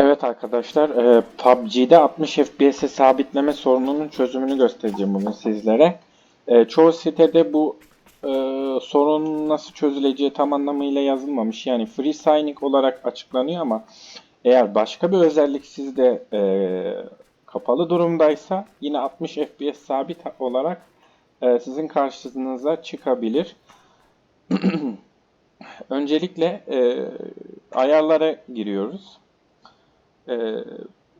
Evet arkadaşlar, e, PUBG'de 60 FPS'e sabitleme sorununun çözümünü göstereceğim bugün sizlere. E, çoğu sitede bu e, sorunun nasıl çözüleceği tam anlamıyla yazılmamış. Yani FreeSigning olarak açıklanıyor ama eğer başka bir özellik sizde kapalı durumdaysa yine 60 FPS sabit olarak sizin karşınıza çıkabilir. Öncelikle ayarlara giriyoruz e,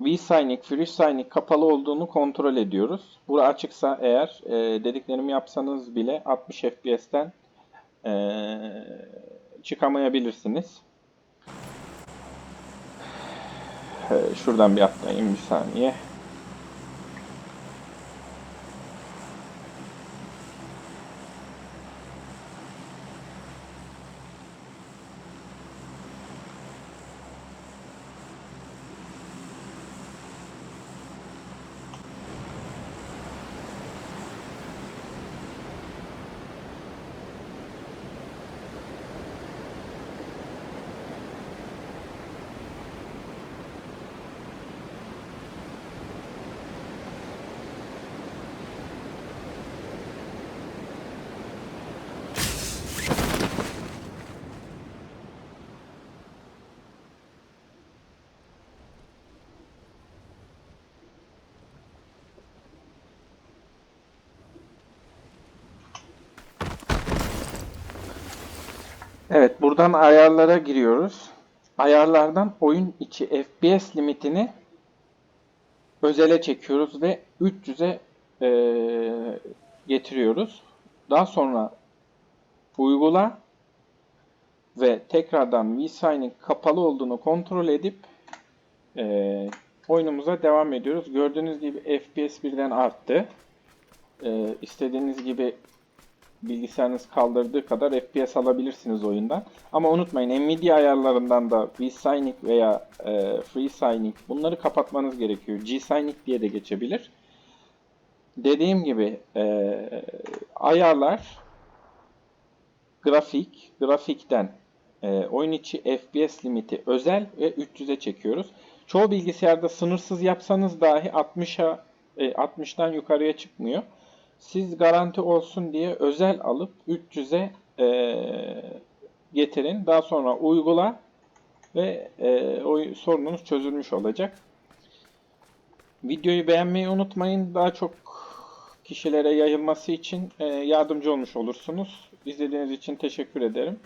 vSigning, FreeSigning kapalı olduğunu kontrol ediyoruz. Bu açıksa eğer e, dediklerimi yapsanız bile 60 FPS'ten e, çıkamayabilirsiniz. E, şuradan bir atlayayım bir saniye. Evet, buradan ayarlara giriyoruz. Ayarlardan oyun içi FPS limitini özele çekiyoruz ve 300'e eee, getiriyoruz. Daha sonra uygula ve tekrardan vSigning kapalı olduğunu kontrol edip eee, oyunumuza devam ediyoruz. Gördüğünüz gibi FPS birden arttı. Eee istediğiniz gibi bilgisayarınız kaldırdığı kadar FPS alabilirsiniz oyundan. Ama unutmayın Nvidia ayarlarından da vSigning veya e, FreeSigning bunları kapatmanız gerekiyor. G-Signing diye de geçebilir. Dediğim gibi e, ayarlar grafik, grafikten e, oyun içi FPS limiti özel ve 300'e çekiyoruz. Çoğu bilgisayarda sınırsız yapsanız dahi 60'a e, 60'tan yukarıya çıkmıyor. Siz garanti olsun diye özel alıp 300'e e, getirin. Daha sonra uygula ve e, o sorununuz çözülmüş olacak. Videoyu beğenmeyi unutmayın. Daha çok kişilere yayılması için e, yardımcı olmuş olursunuz. İzlediğiniz için teşekkür ederim.